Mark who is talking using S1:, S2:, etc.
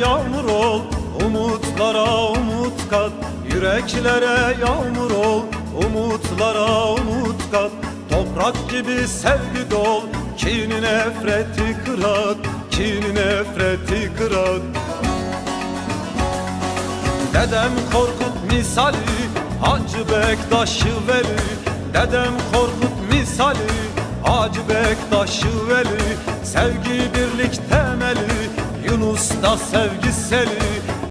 S1: yağmur ol Umutlara umut kat. Yüreklere yağmur ol Umutlara umut kat. Toprak gibi sevgi dol Kini nefreti kırat Kini nefreti kırat. Dedem Korkut misali Hacı Bektaş'ı veli. Dedem Korkut misali Hacı Bektaş'ı veli. Sevgi birlik da sevgi seli